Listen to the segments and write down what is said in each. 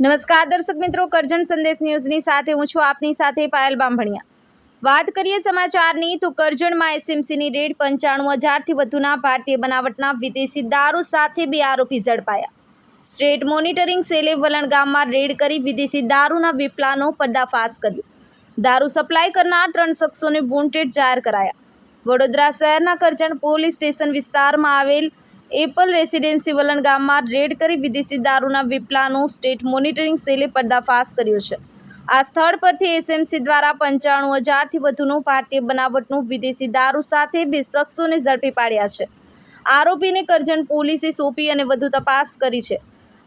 નમસ્કાર દર્શક મિત્રો, કરજણ સંદેશ ન્યૂઝની સાથે હું છું આપની સાથે પાયલ બાંભણિયા વાત કરીએ સમાચારની તો કરજણમાં એસએમસીની રેડ પંચાણું હજારથી વધુના ભારતીય બનાવટના વિદેશી દારૂ સાથે બે આરોપી ઝડપાયા. સ્ટેટ મોનિટરિંગ સેલે વલણ ગામમાં રેડ કરી વિદેશી દારૂના વિપલાનો પર્દાફાશ કર્યો. દારૂ સપ્લાય કરનાર ત્રણ શખ્સોને વોન્ટેડ જાહેર કરાયા. વડોદરા શહેરના કરજણ પોલીસ સ્ટેશન વિસ્તારમાં આવેલ એપલ રેસિડેન્સી વલણ ગામમાં રેડ કરી વિદેશી દારૂના વિપલાનો સ્ટેટ મોનિટરિંગ સેલે પર્દાફાશ કર્યો છે. આ સ્થળ પરથી એસએમસી દ્વારા પંચાણું હજારથી વધુનું ભારતીય બનાવટનું વિદેશી દારૂ સાથે બે શખ્સોને ઝડપી પાડ્યા છે. આરોપીને કરજણ પોલીસે સોંપી અને વધુ તપાસ કરી છે.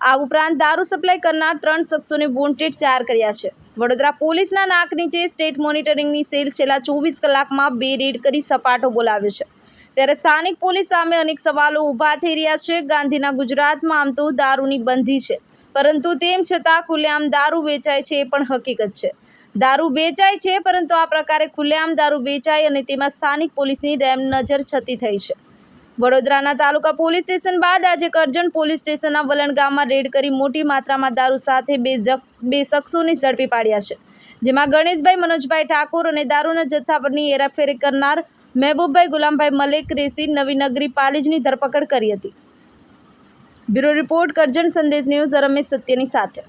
આ ઉપરાંત દારૂ સપ્લાય કરનાર ત્રણ શખ્સોને વોન્ટેડ જાહેર કર્યા છે. વડોદરા પોલીસના નાક નીચે સ્ટેટ મોનિટરિંગની સેલ છેલ્લા ચોવીસ કલાકમાં બે રેડ કરી સપાટો બોલાવ્યો છે. ત્યારે સ્થાનિક પોલીસ સામે અનેક સવાલો ઊભા થઈ રહ્યા છે. ગાંધીના ગુજરાતમાં આમ તો દારૂની બંધી છે. પરંતુ તેમ છતાં ખુલ્લેઆમ દારૂ વેચાય છે એ પણ હકીકત છે. દારૂ વેચાય છે, પરંતુ આ પ્રકારે ખુલ્લેઆમ દારૂ વેચાય અને તેમાં સ્થાનિક પોલીસની રેમ નજર છતી થઈ છે. વડોદરાના તાલુકા પોલીસ સ્ટેશન બાદ આજે કરજણ પોલીસ સ્ટેશનના વલણ ગામમાં રેડ કરી મોટી માત્રામાં દારૂ સાથે બે બે શખ્સોને ઝડપી પાડ્યા છે. જેમાં ગણેશભાઈ, મનોજભાઈ ઠાકોર અને દારૂના જથ્થા પરની હેરાફેરી કરનાર મહેબૂબભાઈ ગુલામભાઈ મલેક રેસી નવીનગરી પાલેજની ધરપકડ કરી હતી. બ્યુરો રિપોર્ટ કરજણ સંદેશ ન્યૂઝ રમેશ સત્યની સાથે.